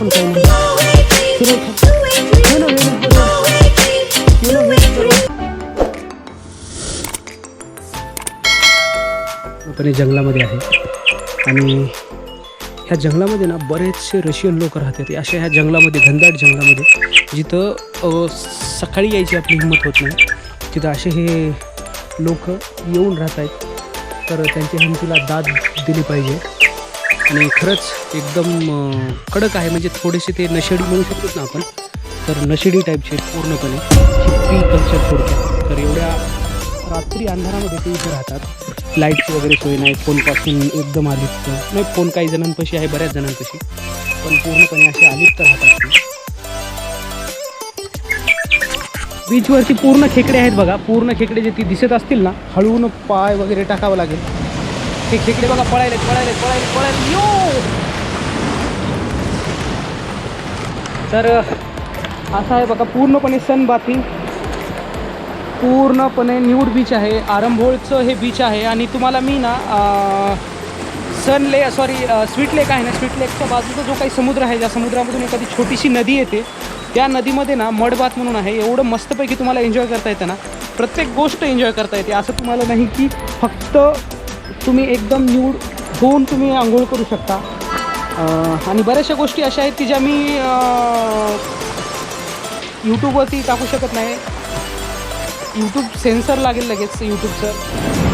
पण आपण नाही. जंगलामध्ये आहे. आणि ह्या जंगलामध्ये ना बरेचसे रशियन लोक राहतात. अशा ह्या जंगलामध्ये घनदाट जंगलामध्ये जिथं सकाळी यायची आपली हिंमत होत नाही. तिथं असे हे लोक येऊन राहत आहेत तर त्यांच्या हिमतीला दाद दिली पाहिजे. आणि खरंच एकदम कडक आहे. म्हणजे थोडेसे ते नशेडी म्हणू शकतो ना आपण. तर नशेडी टाईपचे आहेत पूर्णपणे. हिप्पी कल्चर थोडक्यात तर एवढ्या रात्री अंधारामध्ये ते इथे राहतात. लाईटची वगैरे सोय नाही फोनपासून एकदम आलिप्त नाही फोन काही जणांपाशी आहे बऱ्याच जणांपाशी. पण पूर्णपणे असे आलिप्त राहतात ते. बीचवरती पूर्ण खेकडे आहेत बघा. पूर्ण खेकडे जे ती दिसत असतील ना हळून पाय वगैरे टाकावं लागेल. ठीक तिकडे बघा पळायले पळायले पळायले पळायले यो! तर असं आहे बघा पूर्णपणे सन बाथिंग पूर्णपणे न्यूड बीच आहे आरंभोळचं हे बीच आहे. आणि तुम्हाला मी ना सन ले सॉरी स्वीट लेक आहे ना स्वीट लेकच्या बाजूचा जो काही समुद्र आहे ज्या समुद्रामधून एखादी छोटीशी नदी येते त्या नदीमध्ये ना मडबात म्हणून आहे. एवढं मस्तपैकी तुम्हाला एन्जॉय करता येतं ना. प्रत्येक गोष्ट एन्जॉय करता येते. असं तुम्हाला नाही की फक्त तुम्ही एकदम न्यूड होऊन तुम्ही आंघोळ करू शकता. आणि बऱ्याचशा गोष्टी अशा आहेत की ज्या मी यूट्यूबवरती टाकू शकत नाही. यूट्यूब सेन्सर लागेल लगेच यूट्यूबचं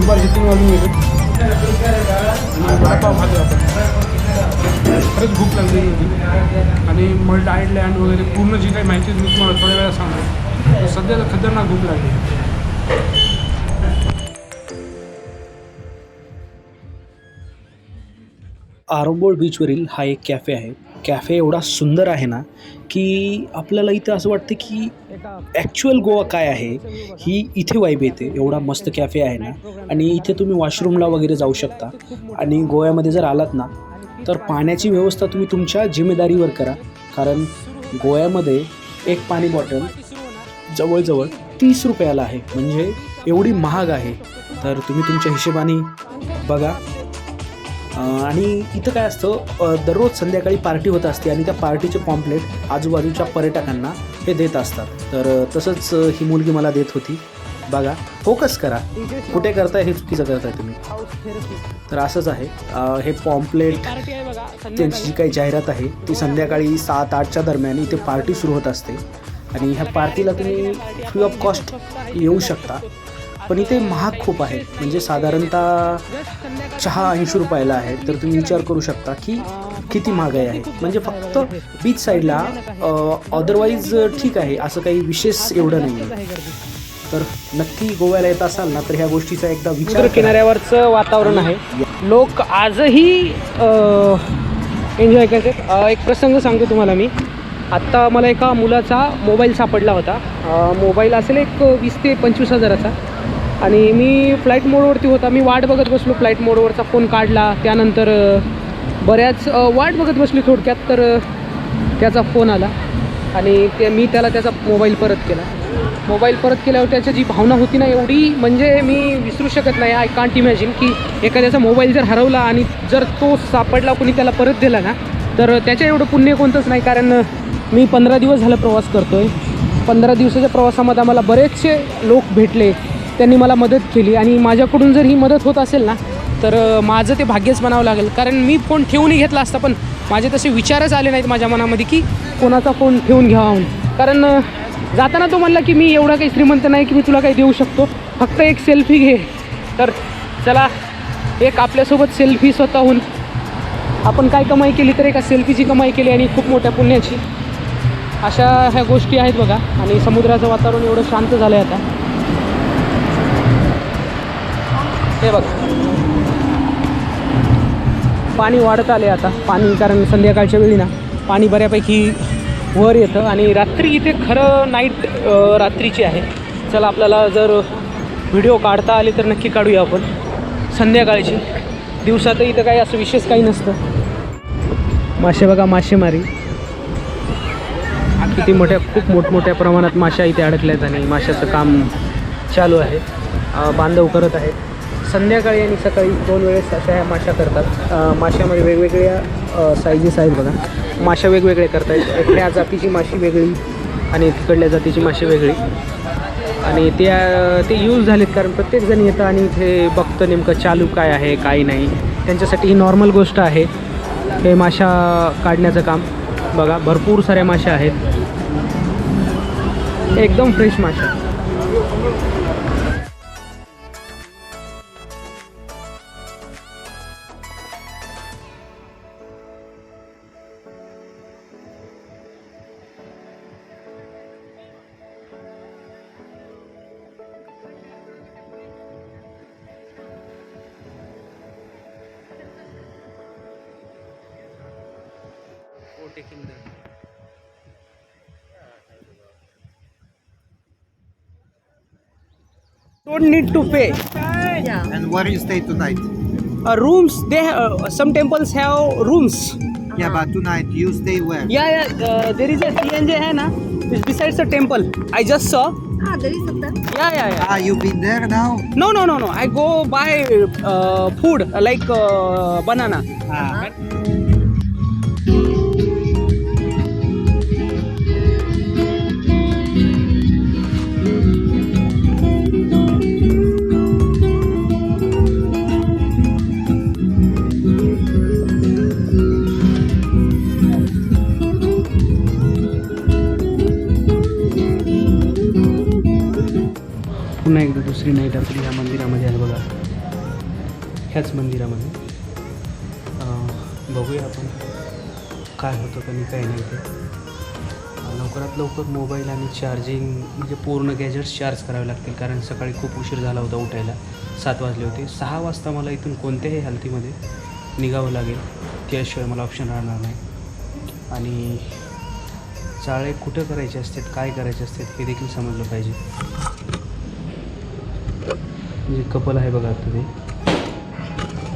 दुपारचे तीन वाजून गेले? वडापाव आपण खरंच भूक लागलेली होती आणि मल्ट लँड वगैरे पूर्ण जी काही माहिती मी तुम्हाला थोड्या वेळा सांगतो. तर सध्या तर खतरनाक भूक लागली. आरंबोळ बीचवरील हा एक कॅफे आहे. कॅफे एवढा सुंदर आहे ना की आपल्याला इथं असं वाटतं की ॲक्च्युअल गोवा काय आहे ही इथे वाईब येते. एवढा मस्त कॅफे आहे ना. आणि इथे तुम्ही वॉशरूमला वगैरे जाऊ शकता. आणि गोव्यामध्ये जर आलात ना तर पाण्याची व्यवस्था तुम्ही तुमच्या जिम्मेदारीवर करा. कारण गोव्यामध्ये एक पाणी बॉटल जवळजवळ तीस रुपयाला आहे. म्हणजे एवढी महाग आहे. तर तुम्ही तुमच्या हिशोबाने बघा. आणि इथं काय असतं दररोज संध्याकाळी पार्टी होत असते आणि त्या पार्टीचे पॉम्पलेट आजूबाजूच्या पर्यटकांना हे देत असतात. तर तसंच ही मुलगी मला देत होती. बघा फोकस करा. कुठे करताय हे चुकीचं करताय तुम्ही. तर असंच आहे. हे पॉम्पलेट त्यांची जी काही जाहिरात आहे. ती संध्याकाळी सात आठच्या दरम्यान इथे पार्टी सुरू होत असते. आणि ह्या पार्टीला तुम्ही फ्री ऑफ कॉस्ट येऊ शकता. पण इथे महाग खूप आहे. म्हणजे साधारणतः चहा ऐंशी रुपयाला आहे. तर तुम्ही विचार करू शकता की किती महागाई आहे. म्हणजे फक्त बीच साईडला अदरवाईज ठीक आहे. असं काही विशेष एवढं नाही आहे तर नक्की गोव्याला येत असाल ना तर ह्या गोष्टीचा एकदा विचार किनाऱ्यावरचं वातावरण आहे. लोक आजही एन्जॉय करतात. एक प्रसंग सांगतो तुम्हाला मी. आत्ता मला एका मुलाचा मोबाईल सापडला होता. मोबाईल असेल एक वीस ते पंचवीस हजाराचा. आणि मी फ्लाईट मोडवरती होता. मी वाट बघत बसलो फ्लाईट मोडवरचा फोन काढला. त्यानंतर बऱ्याच वाट बघत बसली थोडक्यात तर त्याचा फोन आला. आणि ते मी त्याला त्याचा मोबाईल परत केला. मोबाईल परत केल्यावर त्याची जी भावना होती ना एवढी म्हणजे मी विसरू शकत नाही. आय कांट इमॅजिन की एखाद्याचा मोबाईल जर हरवला आणि जर तो सापडला कोणी त्याला परत दिला ना तर त्याच्या एवढं पुण्य कोणतंच नाही. कारण मी पंधरा दिवस झालं प्रवास करतो आहे पंधरा दिवसाच्या प्रवासामध्ये आम्हाला बरेचसे लोक भेटले. त्यांनी मला मदत केली आणि माझ्याकडून जर ही मदत होत असेल ना तर माझं ते भाग्यच म्हणावं लागेल. कारण मी फोन ठेवूनही घेतला असता पण माझे तसे विचारच आले नाहीत माझ्या मनामध्ये की कोणाचा फोन ठेवून घ्यावा म्हणून. कारण जाताना तो म्हणला की मी एवढा काही श्रीमंत नाही की मी तुला काही देऊ शकतो. फक्त एक सेल्फी घे. तर चला एक आपल्यासोबत सेल्फी स्वतःहून. आपण काय कमाई केली तर एका सेल्फीची कमाई केली आणि खूप मोठ्या पुण्याची. अशा ह्या गोष्टी आहेत बघा. आणि समुद्राचं वातावरण एवढं शांत झालं आहे आता. हे बघ. पाणी वाढत आले आता. पाणी कारण संध्याकाळच्या वेळी ना पाणी बऱ्यापैकी वर येतं आणि रात्री इथे खरं नाईट रात्रीची आहे. चला आपल्याला जर व्हिडिओ काढता आले तर नक्की काढूया आपण. संध्याकाळची. दिवसात इथं काही असं विशेष काही नसतं. मासे बघा मासेमारी. किती मोठ्या खूप मोठमोठ्या प्रमाणात माशा इथे अडकल्यात आणि माशाचं काम चालू आहे. बांधव करत आहेत. संध्याकाळी आणि सकाळी दोन वेळेस अशा ह्या माशा करतात. माशामध्ये वेगवेगळ्या साईजेस आहेत बघा. माशा वेगवेगळे करतायत इकडल्या जातीची माशी वेगळी आणि तिकडल्या जातीची माशी वेगळी. आणि त्या ते यूज झालेत कारण प्रत्येकजण येतं आणि इथे बघतं नेमकं चालू काय आहे काय नाही. त्यांच्यासाठी ही नॉर्मल गोष्ट आहे. हे माशा काढण्याचं काम. बघा भरपूर साऱ्या माशा आहेत. एकदम फ्रेश माशा. Don't need to pay. And where you stay tonight? uh, rooms they uh, some temples have rooms. Yeah, but tonight you stay where? yeah yeah uh, there is a cnj hai na? It's besides the temple. I just saw. Ah, there is something. yeah yeah yeah. Ah, you been there now? no no no no. I go buy uh, food like uh, banana. Ah. पुन्हा एकदा दुसरी night आपली ह्या मंदिरामध्ये आहे बघा. ह्याच मंदिरामध्ये. बघूया आपण काय होतं कमी काय नाही ते. लवकरात लवकर मोबाईल आणि चार्जिंग म्हणजे पूर्ण गॅजेट्स चार्ज करावे लागतील कारण सकाळी खूप उशीर झाला होता उठायला. सात वाजले होते. सहा वाजता मला इथून कोणत्याही हालतीमध्ये निघावं लागेल. त्याशिवाय मला ऑप्शन राहणार नाही. आणि चाळे कुठं करायचे असतात काय करायचे असतात हे देखील समजलं पाहिजे. जे कपल आहे बघा आता ते.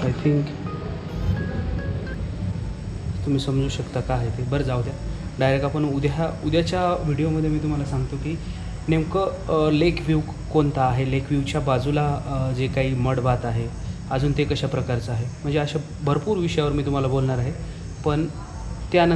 आय थिंक तुम्ही समजू शकता का आहे ते. बरं जाऊ द्या. डायरेक्ट आपण उद्या उद्याच्या व्हिडिओमध्ये मी तुम्हाला सांगतो की नेमकं लेक व्ह्यू कोणता आहे? लेक व्ह्यूच्या बाजूला जे काही मडबात आहे अजून ते कशा प्रकारचं आहे? म्हणजे अशा भरपूर विषयावर मी तुम्हाला बोलणार आहे. पण त्यानंतर